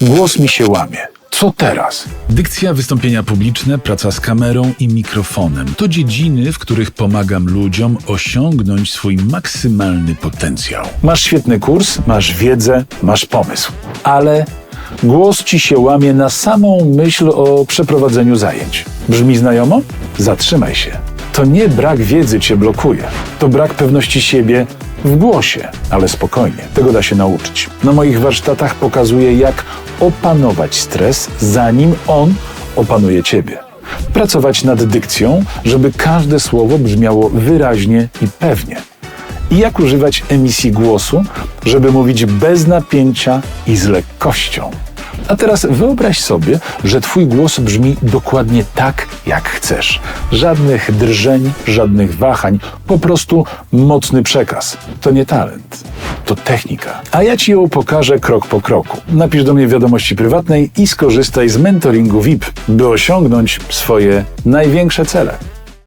Głos mi się łamie. Co teraz? Dykcja, wystąpienia publiczne, praca z kamerą i mikrofonem to dziedziny, w których pomagam ludziom osiągnąć swój maksymalny potencjał. Masz świetny kurs, masz wiedzę, masz pomysł, ale głos ci się łamie na samą myśl o przeprowadzeniu zajęć. Brzmi znajomo? Zatrzymaj się. To nie brak wiedzy cię blokuje, to brak pewności siebie w głosie, ale spokojnie, tego da się nauczyć. Na moich warsztatach pokazuję, jak opanować stres, zanim on opanuje ciebie. Pracować nad dykcją, żeby każde słowo brzmiało wyraźnie i pewnie i jak używać emisji głosu, żeby mówić bez napięcia i z lekkością. A teraz wyobraź sobie, że Twój głos brzmi dokładnie tak, jak chcesz. Żadnych drżeń, żadnych wahań, po prostu mocny przekaz. To nie talent, to technika. A ja Ci ją pokażę krok po kroku. Napisz do mnie wiadomości prywatnej i skorzystaj z mentoringu VIP, by osiągnąć swoje największe cele.